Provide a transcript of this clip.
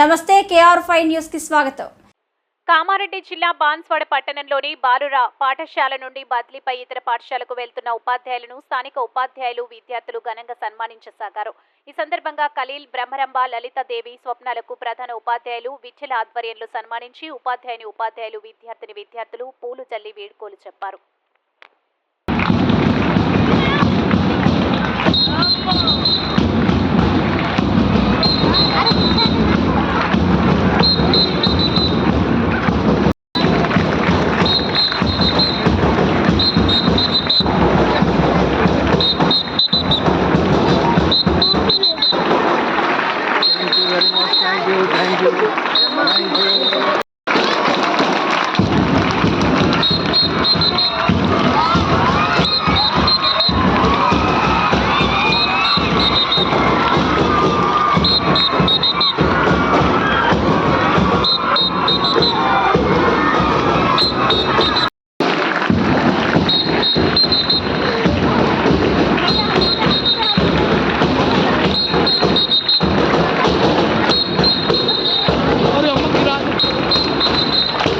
నమస్తే KR five న్యూస్కి స్వాగతం. కామారెడ్డి జిల్లా బాన్స్వాడ పట్టణంలోని బాలుర పాఠశాల నుండి బదిలీపై ఇతర పాఠశాలకు వెళ్తున్న ఉపాధ్యాయులను స్థానిక ఉపాధ్యాయులు విద్యార్థులు ఘనంగా సన్మానించసాగారు. ఈ సందర్భంగా ఖలీల్ బ్రహ్మరంభ లలితాదేవి స్వప్నాలకు ప్రధాన ఉపాధ్యాయులు విచ్చల ఆధ్వర్యంలో సన్మానించి ఉపాధ్యాయుని ఉపాధ్యాయులు విద్యార్థిని విద్యార్థులు పూలు జల్లి వీడ్కోలు చెప్పారు.